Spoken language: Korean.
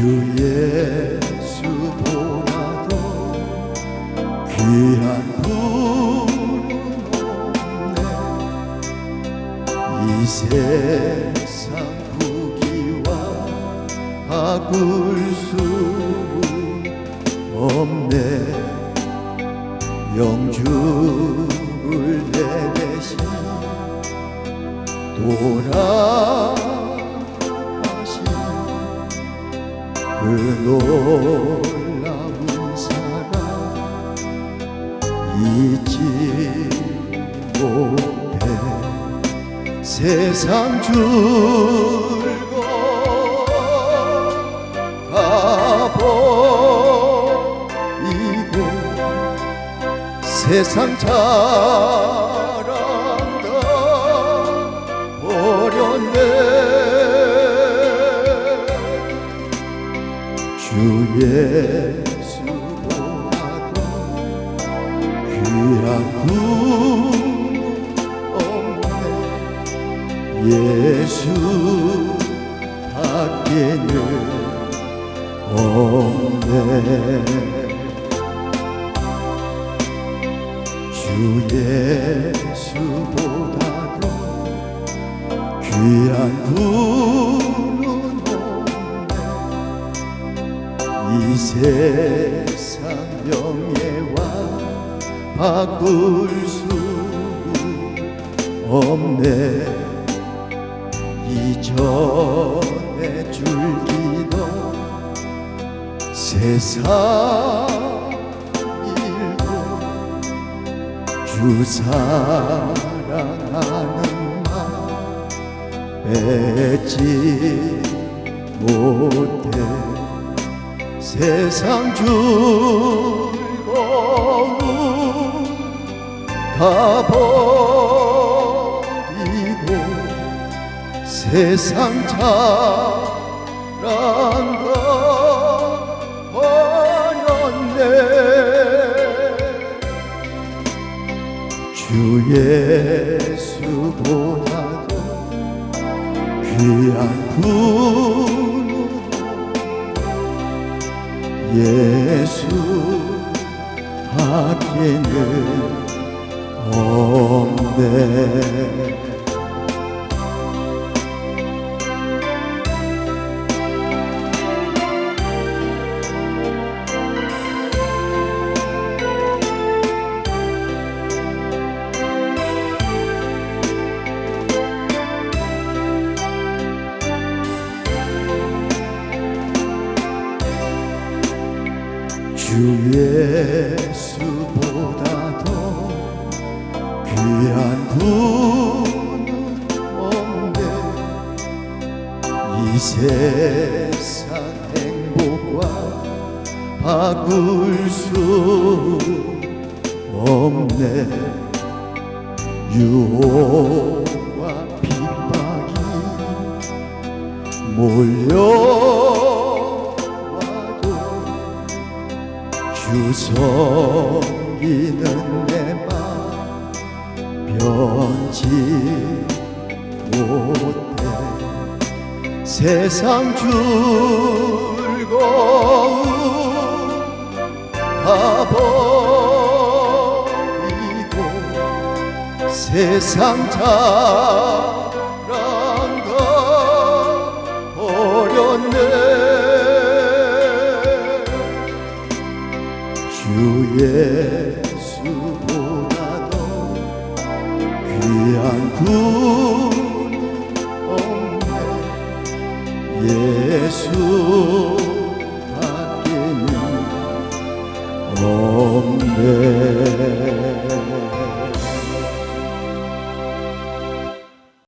주 예수보다도 귀한 부름 없네. 이 세상 부귀와 바꿀 수 없네. 영주를 내 대신 돌아 그 놀라운 사랑 잊지 못해 세상 줄고 가버리고 세상 자랑다 버렸네 주 예수보다도 귀한 구 없네. 예수 밖에는 없네 주 예수보다도 귀한 구 이 세상 명예와 바꿀 수 없네. 이전에 줄기도 세상 일도 주 사랑하는 마 뺏지 못해 세상 즐거움 가버리고 세상 자랑과 버렸네 주 예수보다도 귀한 구는 예수 밖에는 없네 주 예수보다도 귀한 구는 없네. 이 세상 행복과 바꿀 수 없네. 유혹과 핍박이 몰려 주 섬기는 내맘 변치 못해 세상 즐거움 가버리고 세상 자랑과 버렸네 구는 없네 예수